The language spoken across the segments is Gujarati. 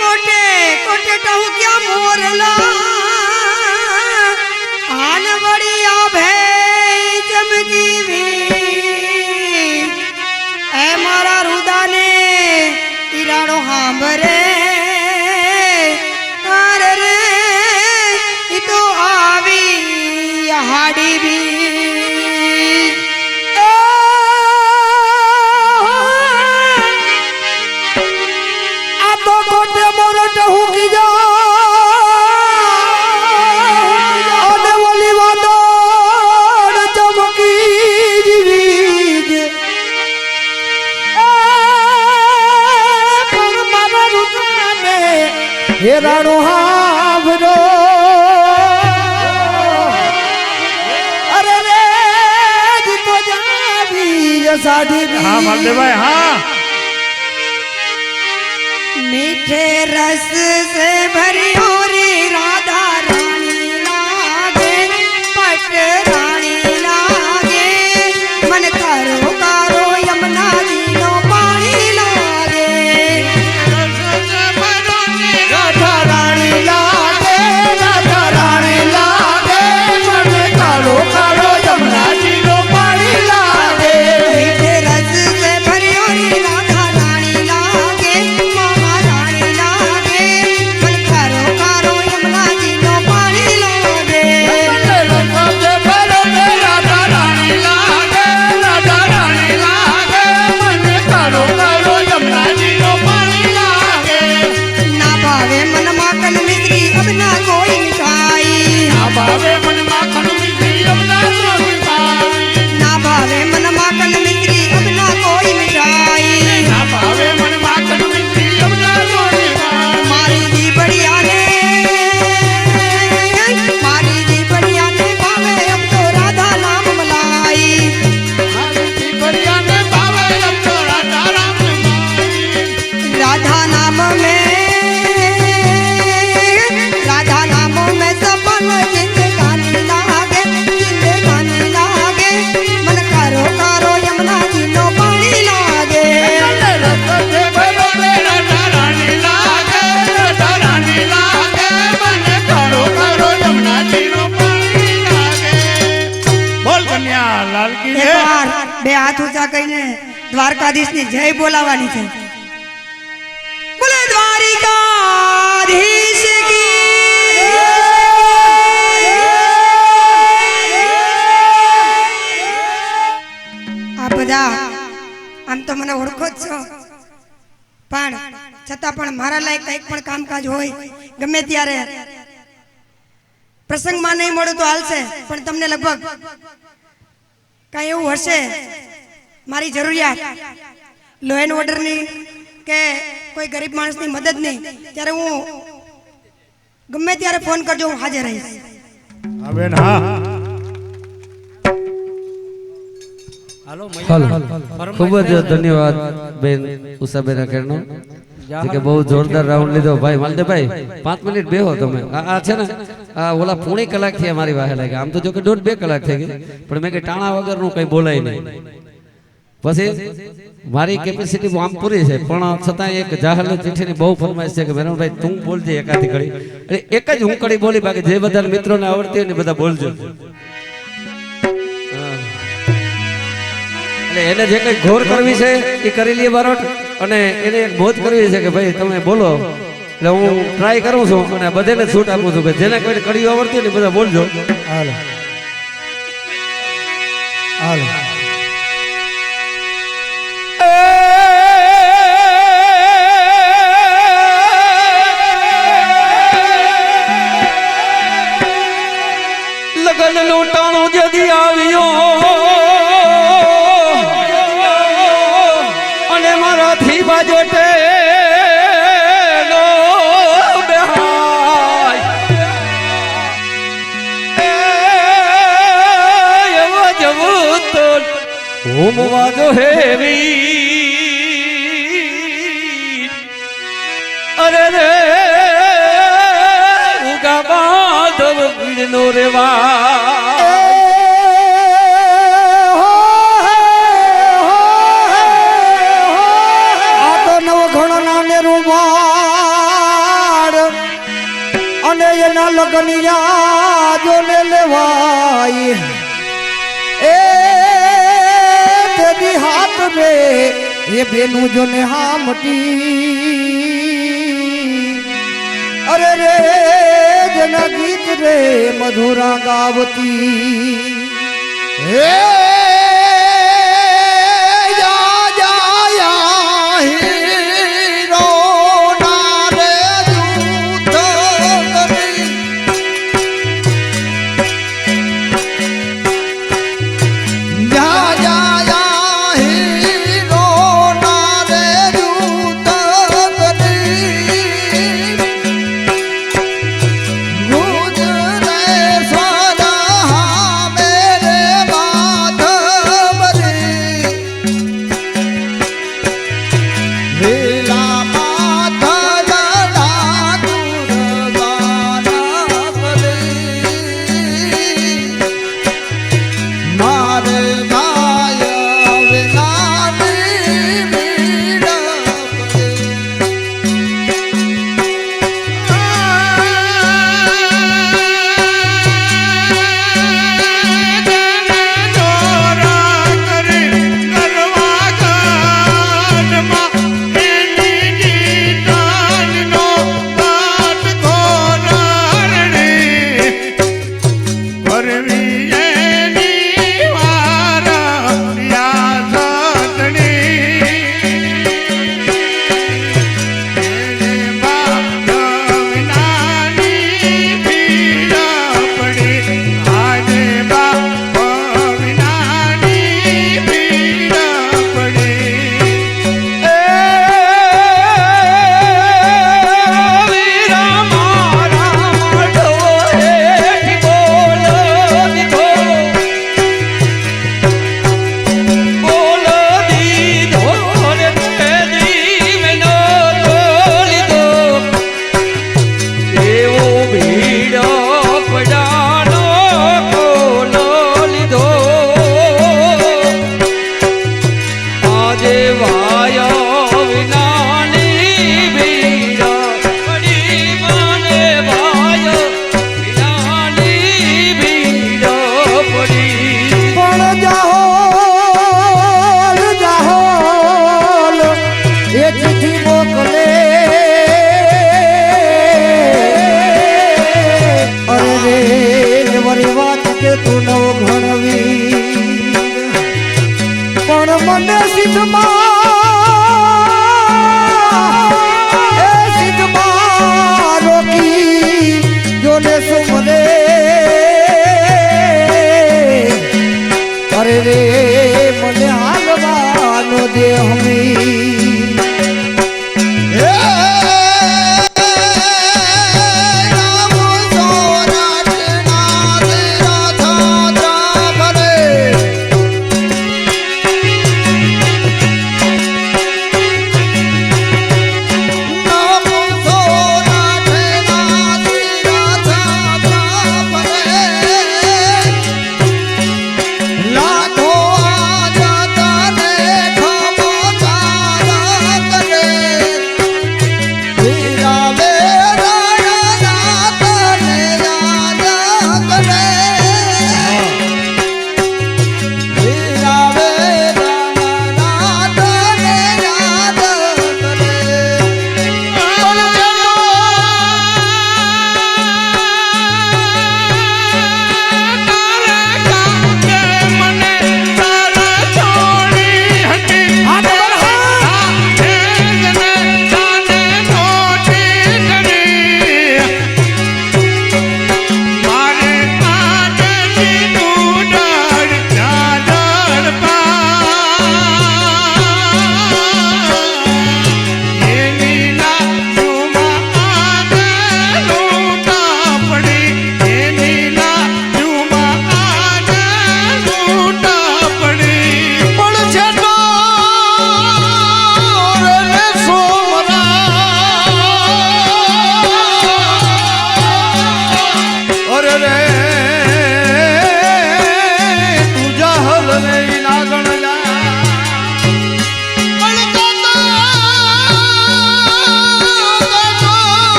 કોટે કોટે ટહુ ક્યાં મોરલા? આન વળી આ ભે ચમકી વી એ મારા રુદાને ઈરાડો હાંભરે. અરે રે, ઈ તો આવી હાડી બી હા માલદેવભાઈ હા. મીઠે રસ સે ભરી રાધા રાણી લાગે પટ રાણી દ્વારકાધીશની જય બોલાવાની છે. આ બધા આમ તો મને ઓળખો જ છો. પણ છતાં પણ મારા લાયક કંઈક પણ કામકાજ હોય, ગમે ત્યારે પ્રસંગમાં નહીં મળે તો હાલશે, પણ તમને લગભગ કઈ એવું હશે મારી જરૂરિયાત. લો એન્ડ ઓર્ડરની કે કોઈ ગરીબ માણસની મદદની ત્યારે હું ગમે ત્યારે ફોન કરજો હું હાજર રહીશ. હા બેન હા. હાલો ખૂબ જ ધન્યવાદ બેન ઉષાબેન અકેરનો કે બહુ જોરદાર રાઉન્ડ લીધો. ભાઈ માલદેભાઈ પાંચ મિનિટ બેહો તમે. આ આ છે ને આ ઓલા પૂણી કલાકથી અમારી વાહે લાગે આમ તો જો કે દોઢ બે કલાક થઈ ગઈ. પણ મેં કે ટાણા વગરનું કંઈ બોલાય નહીં. પછી મારી કેપેસિટી આમ પૂરી છે, પણ છતાં એક જાહેર ચિઠ્ઠીની બહુ ફરમાઈશ છે કે મેરણભાઈ તું બોલજે એકાથી કડી એટલે એક જ હું કડી બોલી, બાકી જે બધા મિત્રોને આવડતી હોય ને બધા બોલજો. એટલે એને જે કઈ ઘોર કરવી છે, એ કરી લઈએ બારોટ અને એને એક બોધ કરવી છે કે ભાઈ, તમે બોલો. એટલે હું ટ્રાય કરું છું, અને બધાને છૂટ આપું છું કે જેને કોઈ કડીઓ આવડતી હોય ને બધા બોલજો. હાલો. હાલો. બાજોટે હોમવા જો હેરી. અરે રે ઉગા બાધવ પીડનો રેવા. લગનિયા જોને લેવાઈ એ તેની હાથ મે એ બેનું જોને હામટી. અરે રે, જેના ગીત રે મધુરા ગાવતી. હે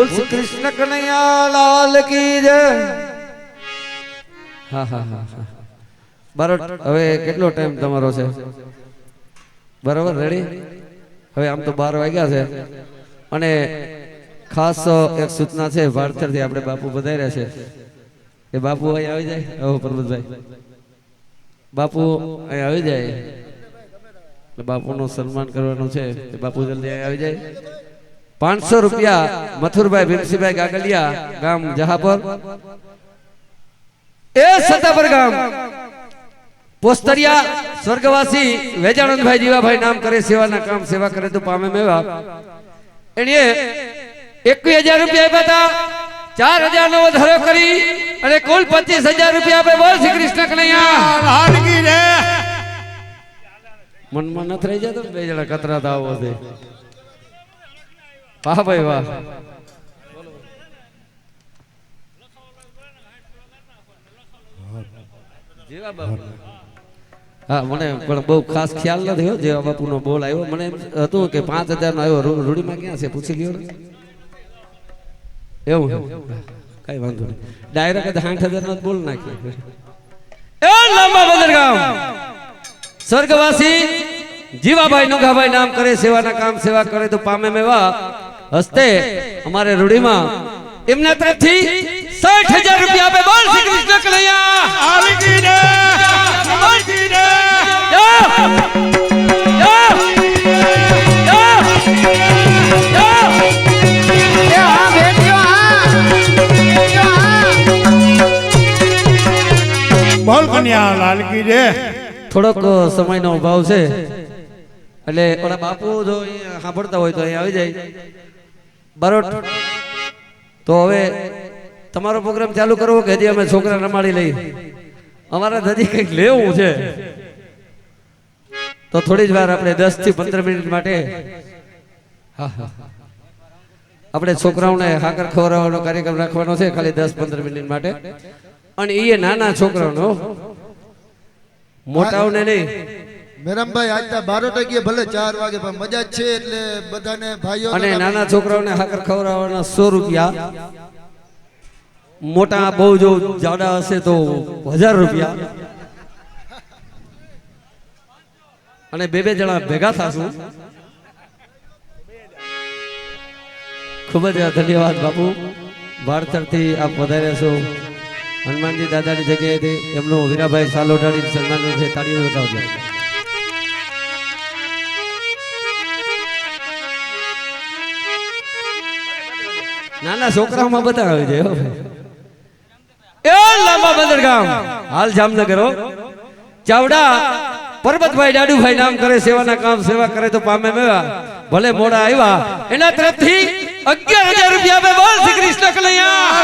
બોલ શ્રી કૃષ્ણ કનૈયા, લાલ કી જય. હા હા હા બરોબર હવે કેટલો ટાઈમ તમારો છે? બરોબર રેડી હવે આમ તો બાર વાગ્યા છે. અને ખાસ એક સૂચના છે ભારતરથી આપણે બાપુ વધાર્યા છે. એ બાપુ અહીં આવી જાય? ઓ પરબતભાઈ. બાપુ અહીં આવી જાય? બાપુનું સન્માન કરવાનું છે. બાપુ જલ્દી આવી જાય? પાંચસો રૂપિયા મથુરભાઈ ભીમસીભાઈ ગાગલિયા ગામ જહાપર. એ સતાપર ગામ. પોસ્તરિયા સ્વર્ગવાસી વેજાનંદભાઈ જીવાભાઈ નામ કરે સેવાના કામ સેવા કરે તો પામે મેવા. એણીએ એકવીસ હજાર રૂપિયા આપ્યા હતા. ચાર હજાર નો વધારો કરી અને કુલ પચીસ હજાર રૂપિયા આપે. બોલ શ્રી કૃષ્ણ કનૈયા. મનમાં ન થઈ જતો બે જણા કતરા આવો છે. વાહ ભાઈ વાહ. જેવા બાપુ. હા મને પણ બહુ ખાસ ખ્યાલ નથી હો જેવા બાપુનો બોલ આવ્યો. મને હતું કે પાંચ હજાર નો આવ્યો રૂડીમાં ક્યાં છે પૂછી લ્યો એવું? કઈ વાંધો નહીં. ડાયરેક્ટ આઠ હજાર નો બોલ નાખ્યો. એ લાંબા બંદર ગામ સ્વર્ગવાસી જીવાભાઈ નુગાભાઈ નામ કરે સેવાના કામ સેવા કરે તો પામે મેવા હસ્તે અમારે રૂડીમાં એમના તરફથી સાઠ હજાર રૂપિયા આપે બોલ શ્રી કૃષ્ણ કનૈયા બોલ કન્યા લાલ કી થોડોક સમયનો અભાવ છે. એટલે ઓલા બાપુ જો સાંભળતા હોય તો અહીં આવી જાય. બરોટ તો હવે તમારો પ્રોગ્રામ ચાલુ કરવો કે હજી અમે છોકરા રમાડી લઈ અમારે હજી કંઈક લેવું છે. તો થોડી જ વાર આપણે દસથી પંદર મિનિટ માટે હા હા આપણે છોકરાઓને હાકર ખવડાવવાનો કાર્યક્રમ રાખવાનો છે ખાલી દસ પંદર મિનિટ માટે. અને એ નાના છોકરાઓનો, મોટાઓને નહીં મેરમભાઈ આજના બારો ટકીએ ભલે ચાર વાગે પણ મજા છે એટલે બધાને ભાઈઓ અને નાના છોકરાઓને હાકર ખવડાવવાના સો રૂપિયા. મોટા બહુ જો જાડા હશે તો હજાર રૂપિયા. અને બે બે જણા ભેગા થાશું. ખૂબ જ ધન્યવાદ બાપુ. ભારતરથી આપ વધાર્યા છો. હનુમાનજી દાદાની જગ્યાએથી એમનું વીરાભાઈ સાલોટાડી સન્માન છે તાળીઓ બતાવજો. નાના છોકરાઓમાં બતાવે છે. એ લાંબા બંદર ગામ હાલ જામનગર ચાવડા, પરબતભાઈ દાડુભાઈ નામ કરે, સેવાના કામ, સેવા કરે તો પામે મેવા. ભલે મોડા આવ્યા, એના તરફથી અગિયાર હજાર રૂપિયા બોલ શ્રી કૃષ્ણ કલૈયા